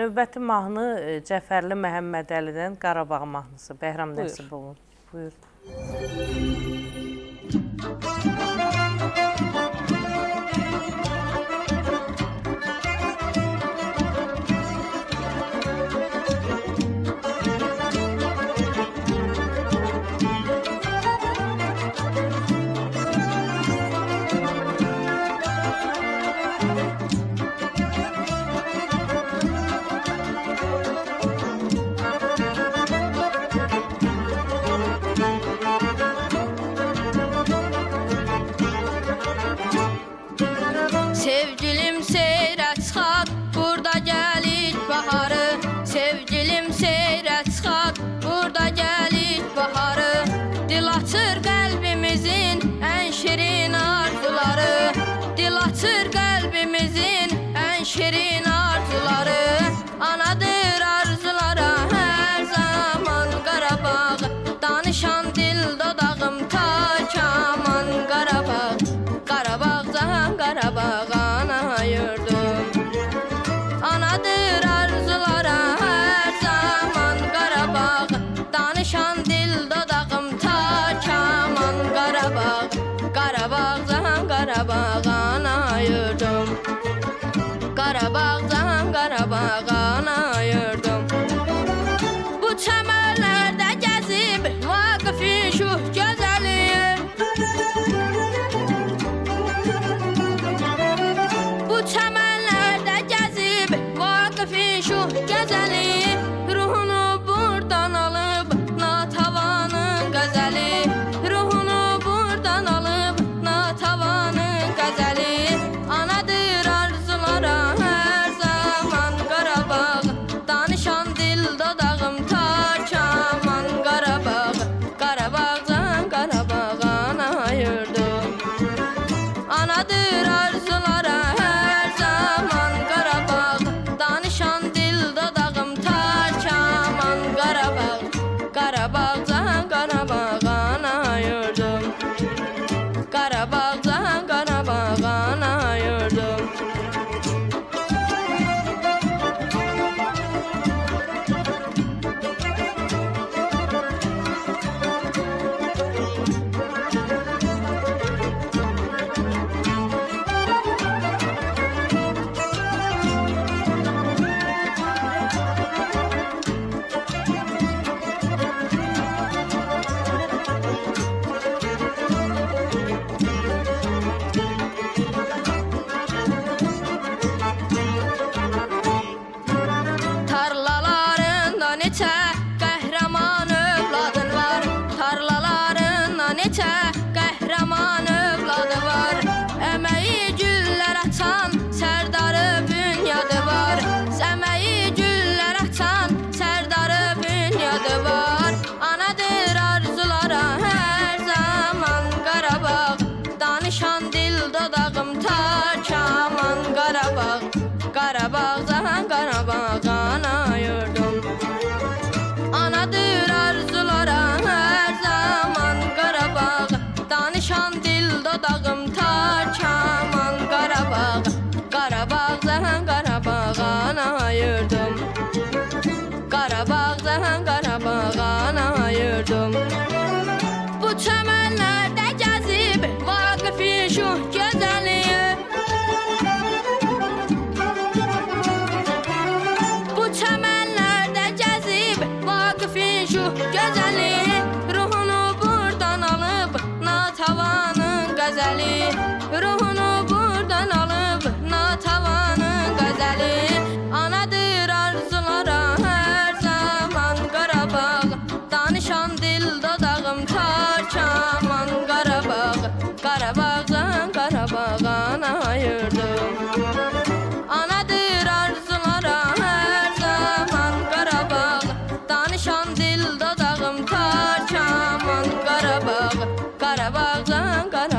növbəti mahnı e, Cəfərli Məhəmmədəlidən Qarabağ mahnısı. Bəhram Buyur. Nəsibovun. Buyur. Batır kalbimizin en şirin надо Danışan dil dodağım çar çaman Qarabağ, Qarabağdan Qarabağan ayırdım. Anadır arzulara her zaman Qarabağ Danışan dil dodağım çar çaman Qarabağ, Qarabağdan Qarabağan